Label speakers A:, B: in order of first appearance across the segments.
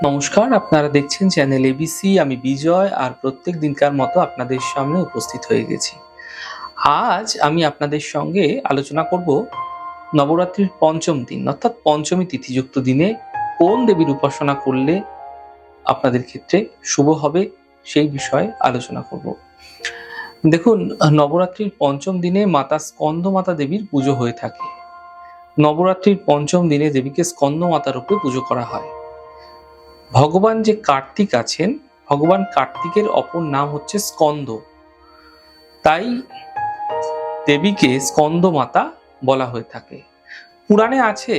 A: নমস্কার, আপনারা দেখছেন চ্যানেল এবিসি আমি বিজয়, আর প্রত্যেক দিনকার মতো আপনাদের সামনে উপস্থিত হয়ে গেছি। আজ আমি আপনাদের সঙ্গে আলোচনা করব নবরাত্রির পঞ্চম দিন, অর্থাৎ পঞ্চমী তিথিযুক্ত দিনে কোন দেবীর উপাসনা করলে আপনাদের ক্ষেত্রে শুভ হবে সেই বিষয়ে আলোচনা করব। দেখুন, নবরাত্রির পঞ্চম দিনে মাতা স্কন্দ মাতা দেবীর পুজো হয়ে থাকে। নবরাত্রির পঞ্চম দিনে দেবীকে স্কন্দ মাতার রূপে পুজো করা হয়। ভগবান যে কার্তিক আছেন, ভগবান কার্তিকের অপর নাম হচ্ছে স্কন্দ। তাই দেবীকে স্কন্দ মাতা বলা হয়ে থাকে। পুরাণে আছে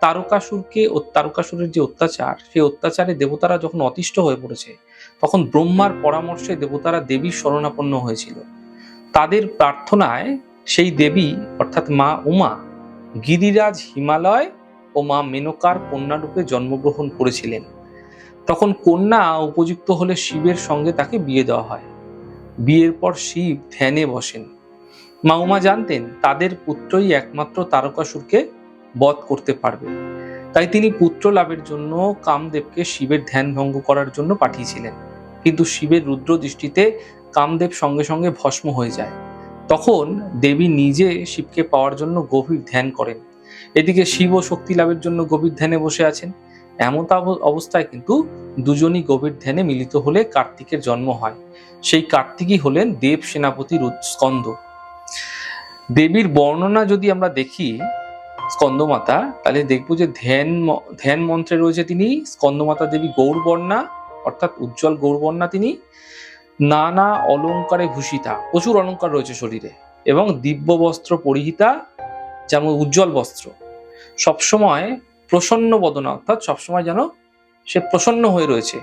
A: তারকাসুরকে ও তারকাসুরের যে অত্যাচার, সেই অত্যাচারে দেবতারা যখন অতিষ্ঠ হয়ে পড়েছে, তখন ব্রহ্মার পরামর্শে দেবতারা দেবীর শরণাপন্ন হয়েছিল। তাদের প্রার্থনায় সেই দেবী, অর্থাৎ মা উমা, গিরিরাজ হিমালয় ও মা মেনকার কন্যারূপে জন্মগ্রহণ করেছিলেন। তখন কন্যা উপযুক্ত হলে শিবের সঙ্গে তাকে বিয়ে দেওয়া হয়। বিয়ের পর শিব ধ্যানে বসেন। মা উমা জানতেন তাদের পুত্রই একমাত্র তারকাসুরকে বধ করতে পারবে। তাই তিনি পুত্র লাভের জন্য কামদেবকে শিবের ধ্যান ভঙ্গ করার জন্য পাঠিয়েছিলেন। কিন্তু শিবের রুদ্র দৃষ্টিতে কামদেব সঙ্গে সঙ্গে ভস্ম হয়ে যায়। তখন দেবী নিজে শিবকে পাওয়ার জন্য গভীর ধ্যান করেন। এদিকে শিব ও শক্তি লাভের জন্য গভীর ধ্যানে বসে আছেন। এমন অবস্থায় কিন্তু দুজনই গভীর ধ্যানে মিলিত হলে কার্তিকের জন্ম হয়। সেই কার্তিকই হলেন দেব সেনাপতি স্কন্দ। দেবীর বর্ণনা যদি আমরা দেখি স্কন্দমাতা তাহলে দেখব যে ধ্যান ধ্যান মন্ত্রে রয়েছে তিনি স্কন্দমাতা দেবী গৌরবর্ণা অর্থাৎ উজ্জ্বল গৌরবর্ণা তিনি, নানা অলংকারে ভূষিতা, প্রচুর অলংকার রয়েছে শরীরে, এবং দিব্য বস্ত্র পরিহিতা, যেমন উজ্জ্বল বস্ত্র। সবসময় প্রসন্ন বদনা, অর্থাৎ সবসময় যেন সে প্রসন্ন হয়ে রয়েছে।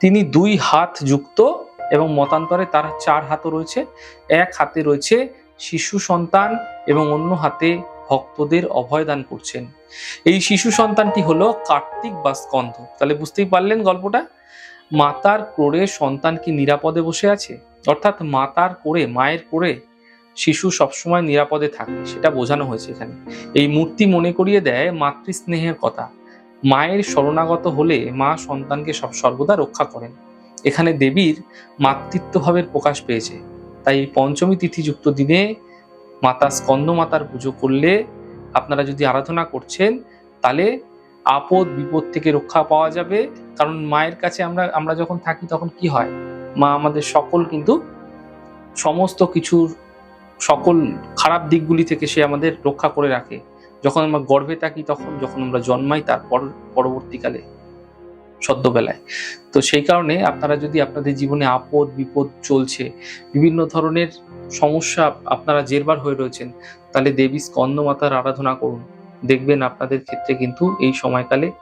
A: তিনি দুই হাত যুক্ত এবং মতান্তরে তার চার হাতও রয়েছে। এক হাতে রয়েছে শিশু সন্তান এবং অন্য হাতে ভক্তদের অভয় দান করছেন। এই শিশু সন্তানটি হলো কার্তিক বা স্কন্ধ। তাহলে বুঝতেই পারলেন গল্পটা? মাতার কোরে সন্তান কি নিরাপদে বসে আছে? অর্থাৎ মাতার কোরে মায়ের কোরে শিশু সবসময় নিরাপদে থাকে সেটা বোঝানো হয়েছে এখানে। এই মূর্তি মনে করিয়ে দেয় মাতৃস্নেহের কথা। মায়ের শরণাগত হলে মা সন্তানকে সব সর্বদা রক্ষা করেন। এখানে দেবীর মাতৃত্ব ভাবের প্রকাশ পেয়েছে। তাই এই পঞ্চমী তিথিযুক্ত দিনে মাতা স্কন্দ মাতার পুজো করলে আপনারা যদি আরাধনা করছেন, তাহলে আপদ বিপদ থেকে রক্ষা পাওয়া যাবে। কারণ মায়ের কাছে আমরা আমরা যখন থাকি তখন কি হয়? মা আমাদের সকল কিন্তু সমস্ত কিছুর সকল খারাপ দিকগুলি থেকে সে আমাদের রক্ষা করে রাখে। যখন আমরা গর্ভে থাকি তখন যখন আমরা জন্মাই তার পর- পরবর্তীকালে সদ্যবেলায়। তো সেই কারণে আপনারা যদি আপনাদের জীবনে আপদ, বিপদ চলছে, বিভিন্ন ধরনের সমস্যা আপনারা জেরবার হয়ে রয়েছেন, তাহলে দেবী স্কন্দ মাতার আরাধনা করুন। দেখবেন আপনাদের ক্ষেত্রে কিন্তু এই সময়কালে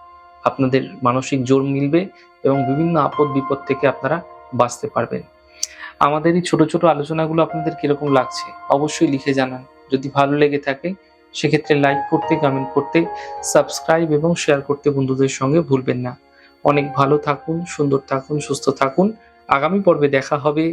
A: আপনাদের মানসিক জোর মিলবে এবং বিভিন্ন আপদ, বিপদ থেকে আপনারা বাঁচতে পারবেন। আমাদের এই ছোট ছোট আলোচনাগুলো আপনাদের কীরকম লাগছে, অবশ্যই লিখে জানান। যদি ভালো লেগে থাকে, সেক্ষেত্রে লাইক করতে কমেন্ট করতে সাবস্ক্রাইব এবং শেয়ার করতে বন্ধুদের সঙ্গে ভুলবেন না। অনেক ভালো থাকুন, সুন্দর থাকুন, সুস্থ থাকুন। আগামী পর্বে দেখা হবে।